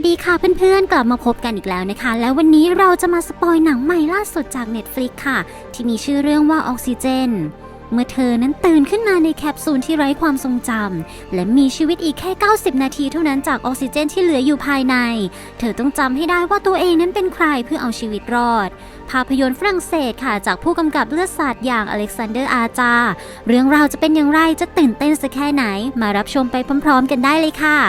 วัสดีค่ะเพื่อนๆ กลับมาพบกันอีกแล้วนะคะ แล้ววันนี้เราจะมาสปอยหนังใหม่ล่าสุดจาก Netflix ค่ะ ที่มีชื่อเรื่องว่าออกซิเจน เมื่อเธอนั้นตื่นขึ้นมาในแคปซูลที่ไร้ความทรงจำและมีชีวิตอีกแค่ 90 นาทีเท่านั้นจากออกซิเจนที่เหลืออยู่ภายใน เธอต้องจำให้ได้ว่าตัวเองนั้นเป็นใครเพื่อเอาชีวิตรอด ภาพยนตร์ฝรั่งเศสค่ะจากผู้กำกับเลือดสาดอย่างอเล็กซานเดอร์อาจา เรื่องราวจะเป็นอย่างไรจะตื่นเต้นสักแค่ไหน มารับชมไปพร้อม ๆ กันได้เลยค่ะ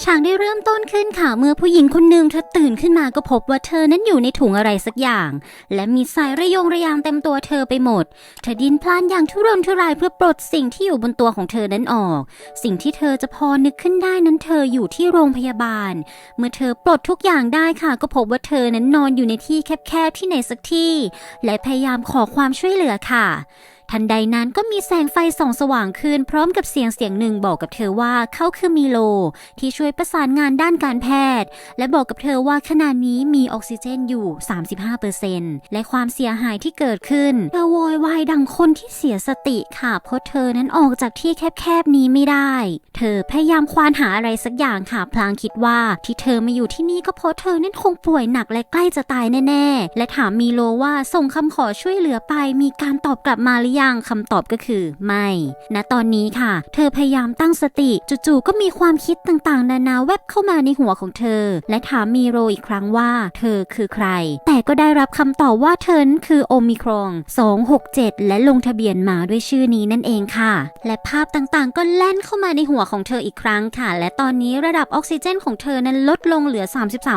ฉากได้เริ่มต้นขึ้นค่ะเมื่อผู้หญิงคนหนึ่งเธอตื่นขึ้นมาก็พบว่าเธอนั้นอยู่ในถุงอะไรสักอย่าง และมีสายระยงระยางเต็มตัวเธอไปหมด เธอดิ้นพล่านอย่างทุรนทุรายเพื่อปลดสิ่งที่อยู่บนตัวของเธอนั้นออก สิ่งที่เธอจะพอนึกขึ้นได้นั้นเธออยู่ที่โรงพยาบาล เมื่อเธอปลดทุกอย่างได้ค่ะ ก็พบว่าเธอนั้นนอนอยู่ในที่แคบๆที่ไหนสักที่ และพยายามขอความช่วยเหลือค่ะ ทันใดนั้นก็มีแสงไฟส่องสว่างขึ้น พร้อมกับเสียงเสียงหนึ่งบอกกับเธอว่าเขาคือมีโล ที่ช่วยประสานงานด้านการแพทย์ และบอกกับเธอว่าขณะนี้มีออกซิเจนอยู่ 35%และความเสียหายที่เกิดขึ้นเธอโวยวายดังคนที่เสียสติค่ะเพราะเธอนั้นออกจากที่แคบๆนี้ไม่ได้ เธอพยายามควานหาอะไรสักอย่างค่ะพลางคิดว่าที่เธอมาอยู่ที่นี่ก็เพราะเธอนั้นคงป่วยหนักและใกล้จะตายแน่ ๆ และถามมีโลว่าส่งคำขอช่วยเหลือไปมีการตอบกลับมาหรือยังังคำตอบก็คือไม่ณตอนนี้ค่ะ เธอพยายามตั้งสติจู่ๆก็มีความคิดต่างๆ นานาแวบเข้ามาในหัวของเธอ และถามมีโรอีกครั้งว่า เธอคือใคร แต่ก็ได้รับคำตอบว่าเธอนคือโอมิครอง 267 และลงทะเบียนมาด้วยชื่อนี้นั่นเองค่ะ และภาพต่างๆ ก็แล่นเข้ามาในหัวของเธออีกครั้งค่ะ และตอนนี้ระดับออกซิเจนของเธอนั้นลดลงเหลือ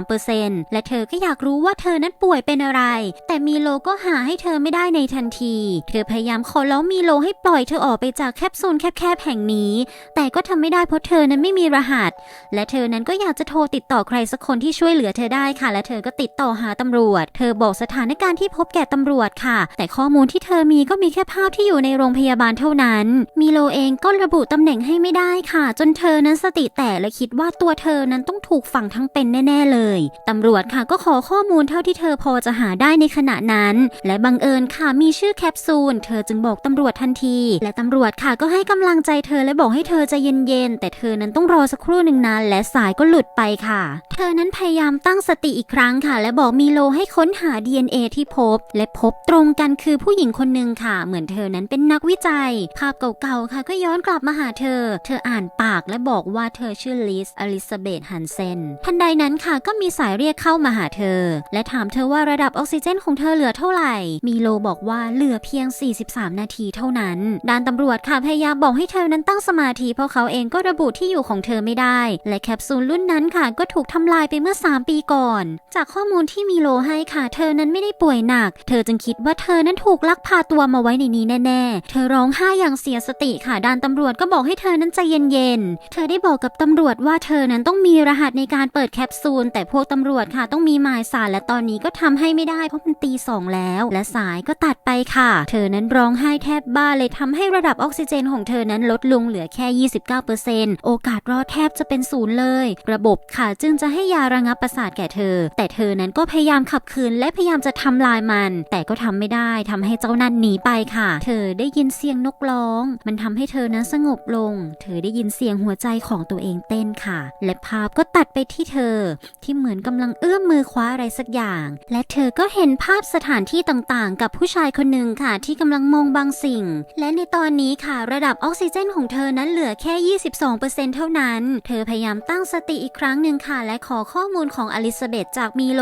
33%และเธอก็อยากรู้ว่าเธอนั้นป่วยเป็นอะไร แต่มีโลก็หาให้เธอไม่ได้ในทันที เธอพยายามขอร้องมีโลให้ปล่อยเธอออกไปจากแคปซูลแคบๆแห่งนี้ แต่ก็ทำไม่ได้เพราะเธอนั้นไม่มีรหัส และเธอนั้นก็อยากจะโทรติดต่อใครสักคนที่ช่วยเหลือเธอได้ค่ะ และเธอก็ติดต่อหาตำรวจ เธอบอกสถานการณ์ที่พบแก่ตำรวจค่ะ แต่ข้อมูลที่เธอมีก็มีแค่ภาพที่อยู่ในโรงพยาบาลเท่านั้นมีโลเองก็ระบุตำแหน่งให้ไม่ได้ค่ะ จนเธอนั้นสติแตกและคิดว่าตัวเธอนั้นต้องถูกฝังทั้งเป็นแน่ ๆ เลยตำรวจค่ะก็ขอข้อมูลเท่าที่เธอพอจะหาได้ในขณะนั้น และบังเอิญค่ะมีชื่อแคปซูล เธอจึงบอกตำรวจทันที และตำรวจค่ะก็ให้กำลังใจเธอและบอกให้เธอใจเย็นๆแต่เธอนั้นต้องรอสักครู่หนึ่งนานและสายก็หลุดไปค่ะ เธอนั้นพยายามตั้งสติอีกครั้งค่ะ และบอกมีโลให้ค้นหา DNA ที่พบ และพบตรงกันคือผู้หญิงคนหนึ่งค่ะ เหมือนเธอนั้นเป็นนักวิจัย ภาพเก่าๆค่ะ ก็ย้อนกลับมาหาเธอ เธออ่านปากและบอกว่าเธอชื่อลิสอลิซาเบธฮันเซนทันใดนั้นค่ะก็มีสายเรียกเข้ามาหาเธอ และถามเธอว่าระดับออกซิเจนของเธอเหลือเท่าไหร่มีโลบอกว่าเหลือเพียง 43นาทีเท่านั้น ด้านตำรวจค่ะพยายามบอกให้เธอนั้นตั้งสมาธิเพราะเขาเองก็ระบุที่อยู่ของเธอไม่ได้ และแคปซูลรุ่นนั้นค่ะก็ถูกทำลายไปเมื่อ 3 ปีก่อน จากข้อมูลที่มีโลให้ค่ะ เธอนั้นไม่ได้ป่วยหนัก เธอจึงคิดว่าเธอนั้นถูกลักพาตัวมาไว้ในนี้แน่ๆ เธอร้องไห้อย่างเสียสติค่ะด้านตำรวจก็บอกให้เธอนั้นใจเย็นๆ เธอได้บอกกับตำรวจว่าเธอนั้นต้องมีรหัสในการเปิดแคปซูล แต่พวกตำรวจค่ะต้องมีหมายสารและตอนนี้ก็ทำให้ไม่ได้เพราะมันตีสองแล้ว และสายก็ตัดไปค่ะ เธอนั้นร้องไห้แทบบ้าเลยทำให้ระดับออกซิเจนของเธอนั้นลดลงเหลือแค่ 29%โอกาสรอดแทบจะเป็นศูนย์เลย ระบบค่ะจึงจะให้ยาระงับประสาทแก่เธอ แต่เธอนั้นก็พยายามขับคืนและพยายามจะทำลายมัน แต่ก็ทำไม่ได้ทำให้เจ้านั่นหนีไปค่ะ เธอได้ยินเสียงนกร้อง มันทำให้เธอนั้นสงบลง เธอได้ยินเสียงหัวใจของตัวเองเต้นค่ะ และภาพก็ตัดไปที่เธอ ที่เหมือนกำลังเอื้อมมือคว้าอะไรสักอย่าง และเธอก็เห็นภาพสถานที่ต่างๆ กับผู้ชายคนหนึ่งค่ะ ที่กำลังมองบางสิ่ง และในตอนนี้ค่ะระดับออกซิเจนของเธอนั้นเหลือแค่ 22%เท่านั้น เธอพยายามตั้งสติอีกครั้งหนึ่งค่ะ และขอข้อมูลของอลิซาเบธจากมีโล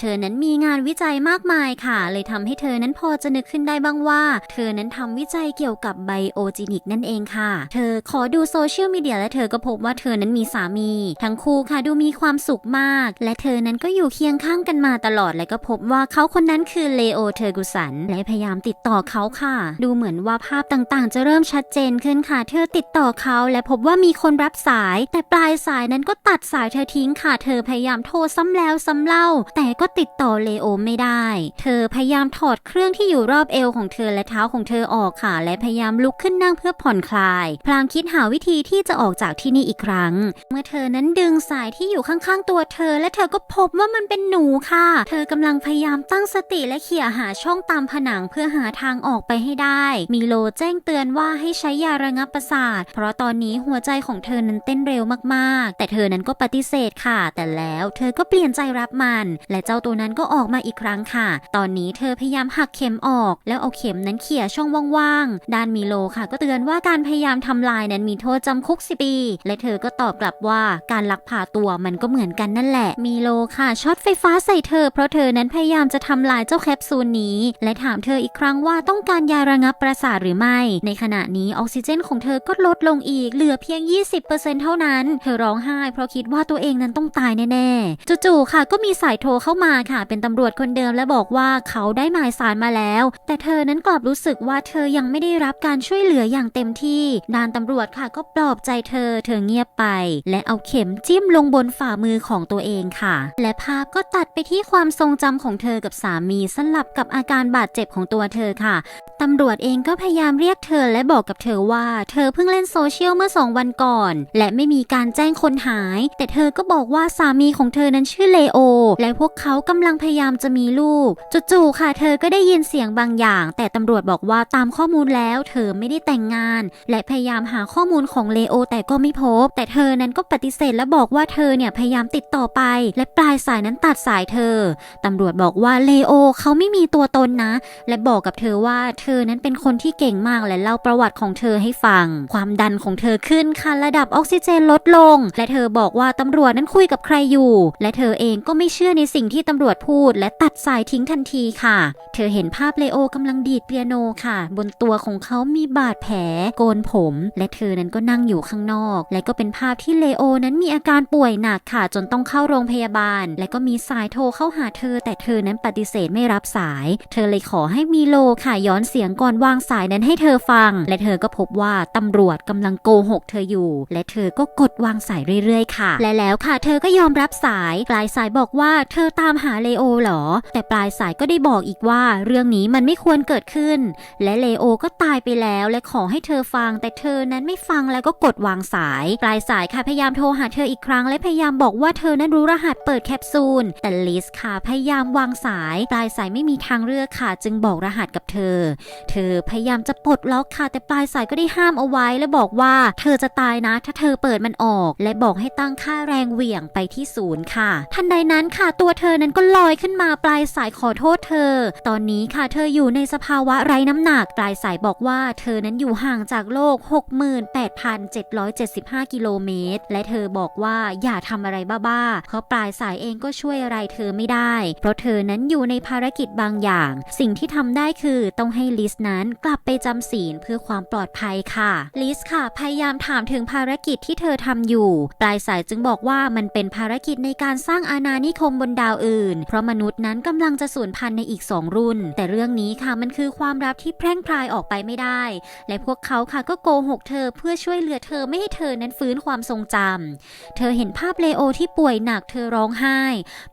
เธอนั้นมีงานวิจัยมากมายค่ะ เลยทำให้เธอนั้นพอจะนึกขึ้นได้บ้างว่า เธอนั้นทำวิจัยเกี่ยวกับไบโอจินิกนั่นเองค่ะ เธอขอดูโซเชียลมีเดียและเธอก็พบว่าเธอนั้นมีสามี ทั้งคู่ค่ะดูมีความสุขมาก และเธอนั้นก็อยู่เคียงข้างกันมาตลอดและก็พบว่าเขาคนนั้นคือเลโอเทอร์กุสันและพยายามติดต่อเขาค่ะดูเหมือนว่าภาพต่างๆ จะเริ่มชัดเจนขึ้นค่ะ เธอติดต่อเขาและพบว่ามีคนรับสาย แต่ปลายสายนั้นก็ตัดสายเธอทิ้งค่ะ เธอพยายามโทรซ้ำแล้วซ้ำเล่า แต่ก็ติดต่อเลโอไม่ได้ เธอพยายามถอดเครื่องที่อยู่รอบเอวของเธอและเท้าของเธอออกค่ะ และพยายามลุกขึ้นนั่งเพื่อผ่อนคลาย พลางคิดหาวิธีที่จะออกจากที่นี่อีกครั้ง เมื่อเธอนั้นดึงสายายที่อยู่ข้างๆตัวเธอ และเธอก็พบว่ามันเป็นหนูค่ะ เธอกำลังพยายามตั้งสติและเขี่ยหาช่องตามผนังเพื่อหาทางออกไปให้ได้มีโลแจ้งเตือนว่าให้ใช้ยาระงับประสาท เพราะตอนนี้หัวใจของเธอนั้นเต้นเร็วมากๆ แต่เธอนั้นก็ปฏิเสธค่ะ แต่แล้วเธอก็เปลี่ยนใจรับมัน และเจ้าตัวนั้นก็ออกมาอีกครั้งค่ะ ตอนนี้เธอพยายามหักเข็มออก แล้วเอาเข็มนั้นเขี่ยช่องว่างๆ ด้านมีโลค่ะ ก็เตือนว่าการพยายามทำลายนั้นมีโทษจำคุกสิปี และเธอก็ตอบกลับว่าการลักพาตัวมันก็เหมือนกันนั่นแหละมีโลค่ะช็อตไฟฟ้าใส่เธอ เพราะเธอนั้นพยายามจะทำลายเจ้าแคปซูลนี้ และถามเธออีกครั้งว่าต้องการยาระงับประสาทหรือไม่ ในขณะนี้ออกซิเจนของเธอก็ลดลงอีกเหลือเพียง 20%เท่านั้น เธอร้องไห้ เพราะคิดว่าตัวเองนั้นต้องตายแน่ๆจู่ๆค่ะก็มีสายโทรเข้ามาค่ะ เป็นตำรวจคนเดิมและบอกว่าเขาได้หมายสารมาแล้ว แต่เธอนั้นกลับรู้สึกว่าเธอยังไม่ได้รับการช่วยเหลืออย่างเต็มที่ดานตำรวจค่ะก็ปลอบใจเธอ เธอเงียบไป และเอาเข็มจิ้มลงบนฝ่ามือของตัวเองค่ะ และภาพก็ตัดไปที่ความทรงจำของเธอกับสามีสลับกับอาการบาดเจ็บของตัวเธอค่ะตำรวจเองก็พยายามเรียกเธอและบอกกับเธอว่า เธอเพิ่งเล่นโซเชียลเมื่อสองวันก่อน และไม่มีการแจ้งคนหาย แต่เธอก็บอกว่าสามีของเธอนั้นชื่อเลโอ และพวกเขากำลังพยายามจะมีลูกจู่ๆค่ะ เธอก็ได้ยินเสียงบางอย่าง แต่ตำรวจบอกว่าตามข้อมูลแล้ว เธอไม่ได้แต่งงาน และพยายามหาข้อมูลของเลโอแต่ก็ไม่พบ แต่เธอนั้นก็ปฏิเสธและบอกว่าเธอเนี่ยพยายามติดต่อไป และปลายสายนั้นตัดสายเธอตำรวจบอกว่าเลโอเขาไม่มีตัวตนนะ และบอกกับเธอว่าเธอนั้นเป็นคนที่เก่งมากและเล่าประวัติของเธอให้ฟัง ความดันของเธอขึ้นค่ะระดับออกซิเจนลดลง และเธอบอกว่าตำรวจนั้นคุยกับใครอยู่ และเธอเองก็ไม่เชื่อในสิ่งที่ตำรวจพูด และตัดสายทิ้งทันทีค่ะ เธอเห็นภาพเลโอกำลังดีดเปียโนค่ะ บนตัวของเขามีบาดแผลโกนผม และเธอนั้นก็นั่งอยู่ข้างนอก และก็เป็นภาพที่เลโอนั้นมีอาการป่วยหนักค่ะ จนต้องเข้าโรงพยาบาล และก็มีสายโทรเข้าหาเธอ แต่เธอนั้นปฏิเสธไม่รับสาย เธอเลยขอให้มีโลค่ะย้อนเสียียงก่อนวางสายนั้นให้เธอฟัง และเธอก็พบว่าตำรวจกำลังโกหกเธออยู่ และเธอก็กดวางสายเรื่อยๆ ค่ะ และแล้วค่ะ เธอก็ยอมรับสายปลายสายบอกว่าเธอตามหาเลโอเหรอ แต่ปลายสายก็ได้บอกอีกว่า เรื่องนี้มันไม่ควรเกิดขึ้น และเลโอก็ตายไปแล้วและขอให้เธอฟัง แต่เธอนั้นไม่ฟังแล้วก็กดวางสาย ปลายสายค่ะพยายามโทรหาเธออีกครั้ง และพยายามบอกว่าเธอนั้นรู้รหัสเปิดแคปซูลแต่ลิสค่ะพยายามวางสาย ปลายสายไม่มีทางเลือกค่ะ จึงบอกรหัสกับเธอเธอพยายามจะปลดล็อกค่ะแต่ปลายสายก็ได้ห้ามเอาไว้ และบอกว่า เธอจะตายนะ ถ้าเธอเปิดมันออก และบอกให้ตั้งค่าแรงเหวี่ยงไปที่ศูนย์ค่ะ ทันใดนั้นค่ะตัวเธอนั้นก็ลอยขึ้นมาปลายสายขอโทษเธอ ตอนนี้ค่ะเธออยู่ในสภาวะไร้น้ำหนักปลายสายบอกว่า เธอนั้นอยู่ห่างจากโลก 68,775 กิโลเมตร และเธอบอกว่าอย่าทำอะไรบ้าๆเพราะปลายสายเองก็ช่วยอะไรเธอไม่ได้ เพราะเธอนั้นอยู่ในภารกิจบางอย่าง สิ่งที่ทำได้คือต้องให้ลิสนั้นกลับไปจำศีลเพื่อความปลอดภัยค่ะ ลิสค่ะ พยายามถามถึงภารกิจที่เธอทำอยู่ ปลายสายจึงบอกว่ามันเป็นภารกิจในการสร้างอาณานิคมบนดาวอื่น เพราะมนุษย์นั้นกำลังจะสูญพันธุ์ในอีก 2 รุ่น แต่เรื่องนี้ค่ะมันคือความลับที่แพร่งพรายออกไปไม่ได้ และพวกเขาค่ะก็โกหกเธอเพื่อช่วยเหลือเธอไม่ให้เธอนั้นฟื้นความทรงจำเธอเห็นภาพเลโอที่ป่วยหนักเธอร้องไห้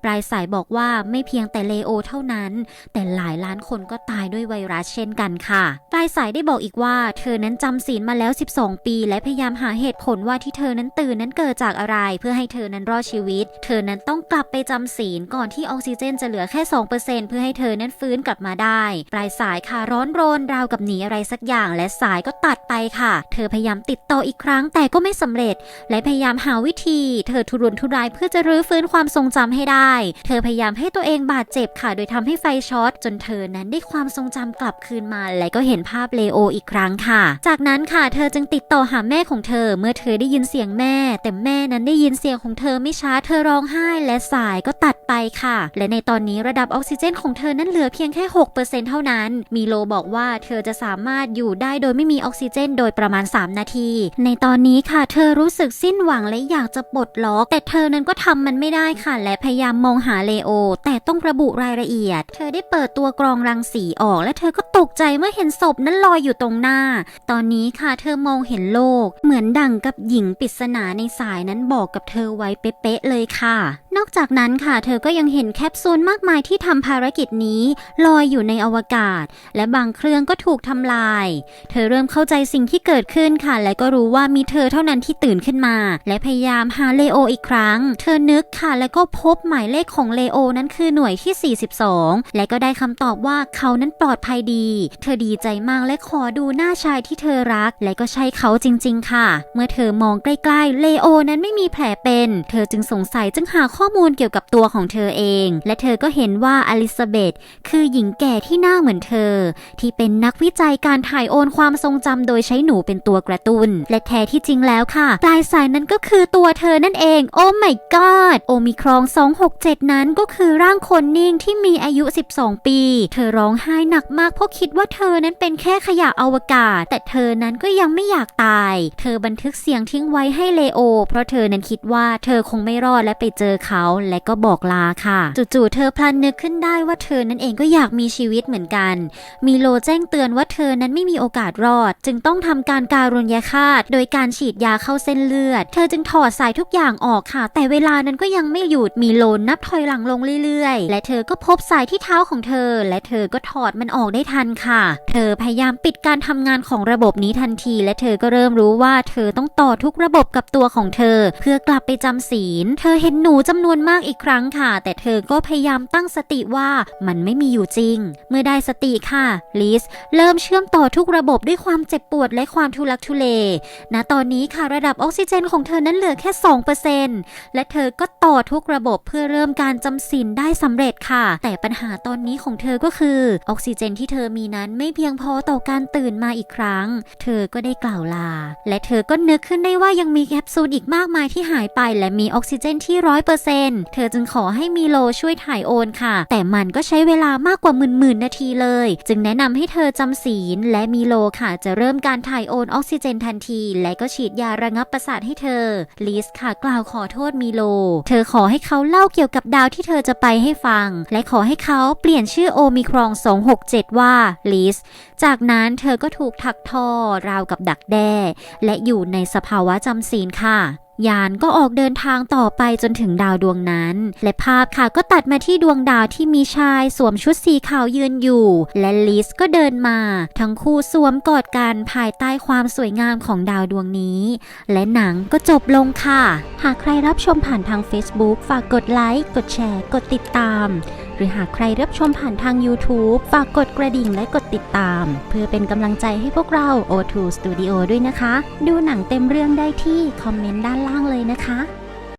ปลายสายบอกว่าไม่เพียงแต่เลโอเท่านั้น แต่หลายล้านคนก็ตายด้วยไวรัสเช่นกันค่ะ ปลายสายได้บอกอีกว่า เธอนั้นจำศีลมาแล้ว 12 ปี และพยายามหาเหตุผลว่าที่เธอนั้นตื่นนั้นเกิดจากอะไร เพื่อให้เธอนั้นรอดชีวิต เธอนั้นต้องกลับไปจำศีลก่อนที่ออกซิเจนจะเหลือแค่ 2%เพื่อให้เธอนั้นฟื้นกลับมาได้ ปลายสายค่ะร้อนรนราวกับหนีอะไรสักอย่าง และสายก็ตัดไปค่ะ เธอพยายามติดต่ออีกครั้งแต่ก็ไม่สำเร็จ และพยายามหาวิธี เธอทุรนทุรายเพื่อจะรื้อฟื้นความทรงจำให้ได้ เธอพยายามให้ตัวเองบาดเจ็บค่ะ โดยทำให้ไฟช็อตจนเธอนั้นได้ความทรงจำกลับคืนมาและก็เห็นภาพเลโออีกครั้งค่ะ จากนั้นค่ะเธอจึงติดต่อหาแม่ของเธอ เมื่อเธอได้ยินเสียงแม่ แต่แม่นั้นได้ยินเสียงของเธอไม่ช้าเธอร้องไห้ และสายก็ตัดไปค่ะ และในตอนนี้ระดับออกซิเจนของเธอนั้นเหลือเพียงแค่ 6%เท่านั้นมีโลบอกว่าเธอจะสามารถอยู่ได้โดยไม่มีออกซิเจน โดยประมาณ 3 นาที ในตอนนี้ค่ะ เธอรู้สึกสิ้นหวังและอยากจะปลดล็อก แต่เธอนั้นก็ทำมันไม่ได้ค่ะ และพยายามมองหาเลโอ แต่ต้องระบุรายละเอียด เธอได้เปิดตัวกรองรังสีออก และเธอก็ตกใจเมื่อเห็นศพนั้นลอยอยู่ตรงหน้า ตอนนี้ค่ะเธอมองเห็นโลก เหมือนดั่งกับหญิงปริศนาในสายนั้นบอกกับเธอไว้เป๊ะๆเลยค่ะ นอกจากนั้นค่ะ เธอก็ยังเห็นแคปซูลมากมายที่ทำภารกิจนี้ลอยอยู่ในอวกาศ และบางเครื่องก็ถูกทำลาย เธอเริ่มเข้าใจสิ่งที่เกิดขึ้นค่ะ และก็รู้ว่ามีเธอเท่านั้นที่ตื่นขึ้นมา และพยายามหาเลโออีกครั้ง เธอนึกค่ะ และก็พบหมายเลขของเลโอนั้นคือหน่วยที่ 42 และก็ได้คำตอบว่าเขานั้นปลอดภัยดี เธอดีใจมากและขอดูหน้าชายที่เธอรัก และก็ใช่เขาจริง ๆ ค่ะ เมื่อเธอมองใกล้ๆเลโอนั้นไม่มีแผลเป็น เธอจึงสงสัยจึงหาข้อมูลเกี่ยวกับตัวของเธอเอง และเธอก็เห็นว่าอลิซาเบธคือหญิงแก่ที่หน้าเหมือนเธอ ที่เป็นนักวิจัยการถ่ายโอนความทรงจำโดยใช้หนูเป็นตัวกระตุน้น และแท้ที่จริงแล้วค่ะ ปลายสายนั้นก็คือตัวเธอนั่นเอง โอ้ my god โอมิครอง 267 นั้นก็คือร่างคนนิ่งที่มีอายุ 12 ปี เธอร้องไห้หนักมากเพราะคิดว่าเธอนั้นเป็นแค่ขยะอวกาศ แต่เธอนั้นก็ยังไม่อยากตาย เธอบันทึกเสียงทิ้งไว้ให้เลโอ เพราะเธอนั้นคิดว่าเธอคงไม่รอดและไปเจอเขาและก็บอกลาค่ะจู่ๆเธอพลันนึกขึ้นได้ว่าเธอนั้นเองก็อยากมีชีวิตเหมือนกันมีโลแจ้งเตือนว่าเธอนั้นไม่มีโอกาสรอด จึงต้องทำการการุญยฆาต โดยการฉีดยาเข้าเส้นเลือด เธอจึงถอดสายทุกอย่างออกค่ะ แต่เวลานั้นก็ยังไม่หยุดมีโลนับถอยหลังลงเรื่อยๆ และเธอก็พบสายที่เท้าของเธอ และเธอก็ถอดมันออกได้ทันค่ะ เธอพยายามปิดการทำงานของระบบนี้ทันที และเธอก็เริ่มรู้ว่าเธอต้องต่อทุกระบบกับตัวของเธอ เพื่อกลับไปจำศีล เธอเห็นหนูจำนวนมากอีกครั้งค่ะ แต่เธอก็พยายามตั้งสติว่ามันไม่มีอยู่จริง เมื่อได้สติค่ะลิสเริ่มเชื่อมต่อทุกระบบด้วยความเจ็บปวดและความทุลักทุเลณตอนนี้ค่ะระดับออกซิเจนของเธอนั้นเหลือแค่ 2%และเธอก็ต่อทุกระบบเพื่อเริ่มการจำศีลได้สำเร็จค่ะ แต่ปัญหาตอนนี้ของเธอก็คือออกซิเจนที่เธอมีนั้นไม่เพียงพอต่อการตื่นมาอีกครั้ง เธอก็ได้กล่าวลา และเธอก็นึกขึ้นได้ว่ายังมีแคปซูลอีกมากมายที่หายไป และมีออกซิเจนที่ร้อยเปอร์เซ็นต์เธอจึงขอให้มีโลช่วยถ่ายโอนค่ะ แต่มันก็ใช้เวลามากกว่าหมื่นๆนนาทีเลย จึงแนะนำให้เธอจำศีล และมีโลค่ะจะเริ่มการถ่ายโอนออกซิเจนทันที และก็ฉีดยาระงับประสาทให้เธอ ลิสค่ะกล่าวขอโทษมีโล เธอขอให้เขาเล่าเกี่ยวกับดาวที่เธอจะไปให้ฟัง และขอให้เขาเปลี่ยนชื่อโอมิครอง 267 ว่าลิส จากนั้นเธอก็ถูกถักทอราวกับดักแด้ และอยู่ในสภาวะจำศีลค่ะ ยานก็ออกเดินทางต่อไปจนถึงดาวดวงนั้น และภาพค่ะก็ตัดมาที่ดวงดาวที่มีชายสวมชุดสีขาวยืนอยู่ และลิสก็เดินมา ทั้งคู่สวมกอดกันภายใต้ความสวยงามของดาวดวงนี้ และหนังก็จบลงค่ะ หากใครรับชมผ่านทาง Facebook ฝากกดไลค์กดแชร์ กดติดตาม หรือหากใครรับชมผ่านทาง YouTube ฝากกดกระดิ่งและกดติดตาม เพื่อเป็นกำลังใจให้พวกเรา O2 Studio ด้วยนะคะ ดูหนังเต็มเรื่องได้ที่คอมเมนต์ด้านล่างเลยนะคะ